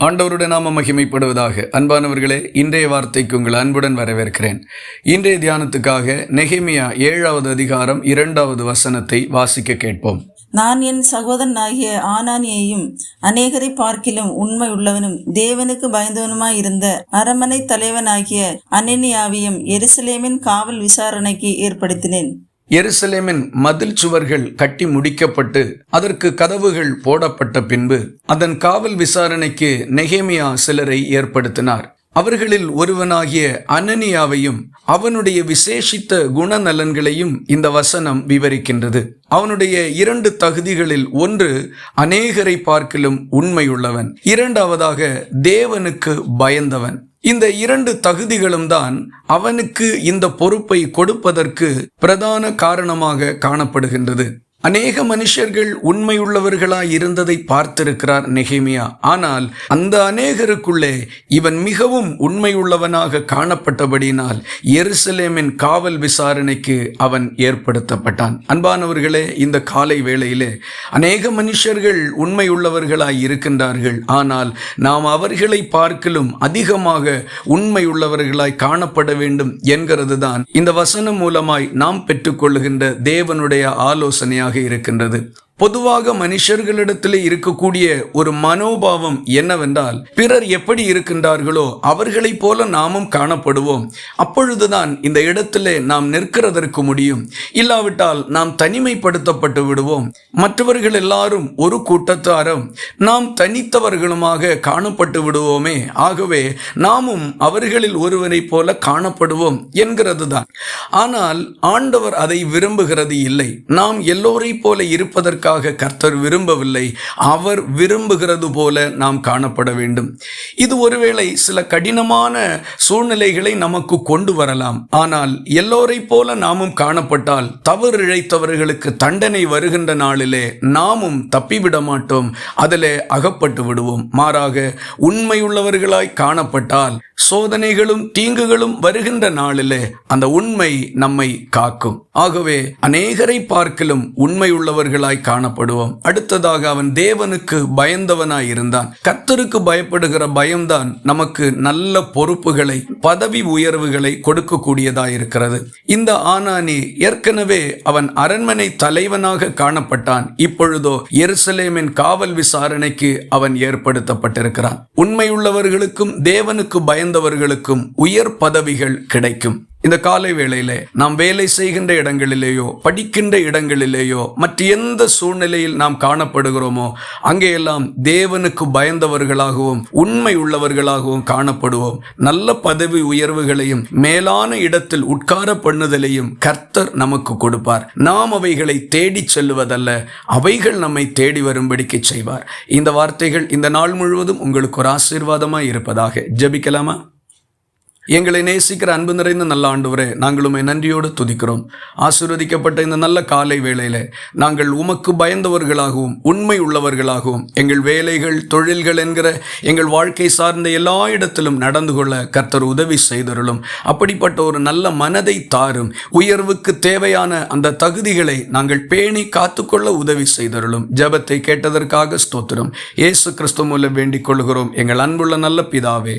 ஆண்டவருடைய நாம மகிமைப்படுவதாக. அன்பானவர்களே இன்றைய வார்த்தைக்கு உங்கள் அன்புடன் வரவேற்கிறேன். இன்றைய தியானத்துக்காக நெகிமியா ஏழாவது அதிகாரம் இரண்டாவது வசனத்தை வாசிக்க கேட்போம். நான் என் சகோதரனாகிய ஆனானியையும் அநேகரை பார்க்கிலும் உண்மை உள்ளவனும் தேவனுக்கு பயந்தவனுமாய் இருந்த அரமனை தலைவனாகிய அனனியாவையும் எருசலேமின் காவல் விசாரணைக்கு ஏற்படுத்தினேன். எருசலேமின் மதில் சுவர்கள் கட்டி முடிக்கப்பட்டு அதற்கு கதவுகள் போடப்பட்ட பின்பு அதன் காவல் விசாரணைக்கு நெகேமியா சிலரை ஏற்படுத்தினார். அவர்களில் ஒருவனாகிய அனனியாவையும் அவனுடைய விசேஷித்த குணநலன்களையும் இந்த வசனம் விவரிக்கின்றது. அவனுடைய இரண்டு தகுதிகளில் ஒன்று அநேகரை பார்க்கிலும் உண்மையுள்ளவன் இரண்டாவதாக தேவனுக்கு பயந்தவன். இந்த இரண்டு தகுதிகளும் தான் அவனுக்கு இந்த பொறுப்பை கொடுப்பதற்கு பிரதான காரணமாக காணப்படுகின்றது. அநேக மனுஷர்கள் உண்மையுள்ளவர்களாய் இருந்ததை பார்த்திருக்கிறார் நெகேமியா. ஆனால் அந்த அநேகருக்குள்ளே இவன் மிகவும் உண்மையுள்ளவனாக காணப்பட்டபடியினால் எருசலேமின் காவல் விசாரணைக்கு அவன் ஏற்படுத்தப்பட்டான். அன்பானவர்களே இந்த காலை வேளையிலே அநேக மனுஷர்கள் உண்மையுள்ளவர்களாய் இருக்கின்றார்கள். ஆனால் நாம் அவர்களை பார்க்கலும் அதிகமாக உண்மையுள்ளவர்களாய் காணப்பட வேண்டும் என்கிறது தான் இந்த வசனம் மூலமாய் நாம் பெற்றுக்கொள்ளுகின்ற தேவனுடைய ஆலோசனையாக இருக்கின்றது. பொதுவாக மனுஷர்களிடத்தில் இருக்கக்கூடிய ஒரு மனோபாவம் என்னவென்றால் பிறர் எப்படி இருக்கின்றார்களோ அவர்களைப் போல நாமும் காணப்படுவோம். அப்பொழுதுதான் இந்த இடத்துல நாம் நிற்கிறதற்கு முடியும். இல்லாவிட்டால் நாம் தனிமைப்படுத்தப்பட்டு விடுவோம். மற்றவர்கள் எல்லாரும் ஒரு கூட்டத்தாரும் நாம் தனித்தவர்களுமாக காணப்பட்டு விடுவோமே. ஆகவே நாமும் அவர்களில் ஒருவரைப் போல காணப்படுவோம் என்கிறது தான் ஆனால் ஆண்டவர் அதை விரும்புகிறது இல்லை. நாம் எல்லோரைப் போல இருப்பதற்கு அதற்காக கர்த்தர் விரும்பவில்லை. அவர் விரும்புகிறது போல நாம் காணப்பட வேண்டும். இது ஒருவேளை சில கடினமான சூழ்நிலைகளை நமக்கு கொண்டு வரலாம். ஆனால் எல்லோரை போல நாமும் காணப்பட்டால் தவறு இழைத்தவர்களுக்கு தண்டனை வருகின்ற நாளிலே நாமும் தப்பிவிட மாட்டோம் அதிலே அகப்பட்டு விடுவோம். மாறாக உண்மையுள்ளவர்களாய் காணப்பட்டால் சோதனைகளும் தீங்குகளும் வருகின்ற நாளிலே அந்த உண்மை நம்மை காக்கும். ஆகவே அநேகரை பார்க்கலும் உண்மையுள்ளவர்களாய் காணப்படுவோம். அடுத்ததாக அவன் தேவனுக்கு பயந்தவனாய் இருந்தான். கத்தருக்கு பயப்படுகிற பயம்தான் நமக்கு நல்ல பொறுப்புகளை பதவி உயர்வுகளை கொடுக்கக்கூடியதாய் இருக்கிறது. இந்த ஆனானி ஏற்கனவே அவன் அரண்மனை தலைவனாக காணப்பட்டான். இப்பொழுதோ எருசலேமின் காவல் விசாரணைக்கு அவன் ஏற்படுத்தப்பட்டிருக்கிறான். உண்மையுள்ளவர்களுக்கும் தேவனுக்கு பயந்தவர்களுக்கும் உயர் பதவிகள் கிடைக்கும். இந்த காலை வேளையிலே நாம் வேலை செய்கின்ற இடங்களிலேயோ படிக்கின்ற இடங்களிலேயோ மற்ற எந்த சூழ்நிலையில் நாம் காணப்படுகிறோமோ அங்கேயெல்லாம் தேவனுக்கு பயந்தவர்களாகவும் உண்மை உள்ளவர்களாகவும் காணப்படுவோம். நல்ல பதவி உயர்வுகளையும் மேலான இடத்தில் உட்கார பண்ணுதலையும் கர்த்தர் நமக்கு கொடுப்பார். நாம் அவைகளை தேடி செல்லுவதல்ல அவைகள் நம்மை தேடி வரும்படிக்கு செய்வார். இந்த வார்த்தைகள் இந்த நாள் முழுவதும் உங்களுக்கு ஒரு ஆசீர்வாதமாக இருப்பதாக ஜெபிக்கலாமா? எங்களை நேசிக்கிற அன்பு நிறைந்த நல்ல ஆண்டவரே நாங்கள் உண்மை நன்றியோடு துதிக்கிறோம். ஆசீர்வதிக்கப்பட்ட இந்த நல்ல காலை வேளையில் நாங்கள் உமக்கு பயந்தவர்களாகவும் உண்மை உள்ளவர்களாகவும் எங்கள் வேலைகள் தொழில்கள் என்கிற எங்கள் வாழ்க்கை சார்ந்த எல்லா இடத்திலும் நடந்து கொள்ள கர்த்தர் உதவி செய்தருளும். அப்படிப்பட்ட ஒரு நல்ல மனதை தாரும். உயர்வுக்கு தேவையான அந்த தகுதிகளை நாங்கள் பேணி காத்துக்கொள்ள உதவி செய்தருளும். ஜெபத்தை கேட்டதற்காக ஸ்தோத்திரம். இயேசு கிறிஸ்து மூலம் வேண்டிக் கொள்கிறோம். எங்கள் அன்புள்ள நல்ல பிதாவே